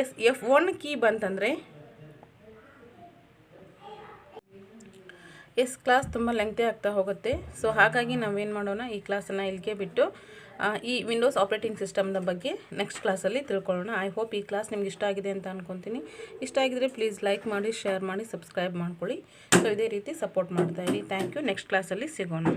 ಎಸ್ ಎಫ್ ಒನ್ ಕೀ ಬಂತಂದರೆ ಎಸ್ ಕ್ಲಾಸ್ ತುಂಬ ಲೆಂಗ್ತಿ ಆಗ್ತಾ ಹೋಗುತ್ತೆ. ಸೊ ಹಾಗಾಗಿ ನಾವೇನು ಮಾಡೋಣ, ಈ ಕ್ಲಾಸನ್ನು ಇಲ್ಲಿಗೆ ಬಿಟ್ಟು ಈ ವಿಂಡೋಸ್ ಆಪ್ರೇಟಿಂಗ್ ಸಿಸ್ಟಮ್ನ ಬಗ್ಗೆ ನೆಕ್ಸ್ಟ್ ಕ್ಲಾಸಲ್ಲಿ ತಿಳ್ಕೊಳ್ಳೋಣ. ಐ ಹೋಪ್ ಈ ಕ್ಲಾಸ್ ನಿಮ್ಗೆ ಇಷ್ಟ ಆಗಿದೆ ಅಂತ ಅಂದ್ಕೊತೀನಿ ಇಷ್ಟ ಆಗಿದ್ರೆ ಪ್ಲೀಸ್ ಲೈಕ್ ಮಾಡಿ ಶೇರ್ ಮಾಡಿ ಸಬ್ಸ್ಕ್ರೈಬ್ ಮಾಡ್ಕೊಳ್ಳಿ. ಸೊ ಇದೇ ರೀತಿ ಸಪೋರ್ಟ್ ಮಾಡ್ತಾಯಿರಿ ಥ್ಯಾಂಕ್ ಯು ನೆಕ್ಸ್ಟ್ ಕ್ಲಾಸಲ್ಲಿ ಸಿಗೋಣ.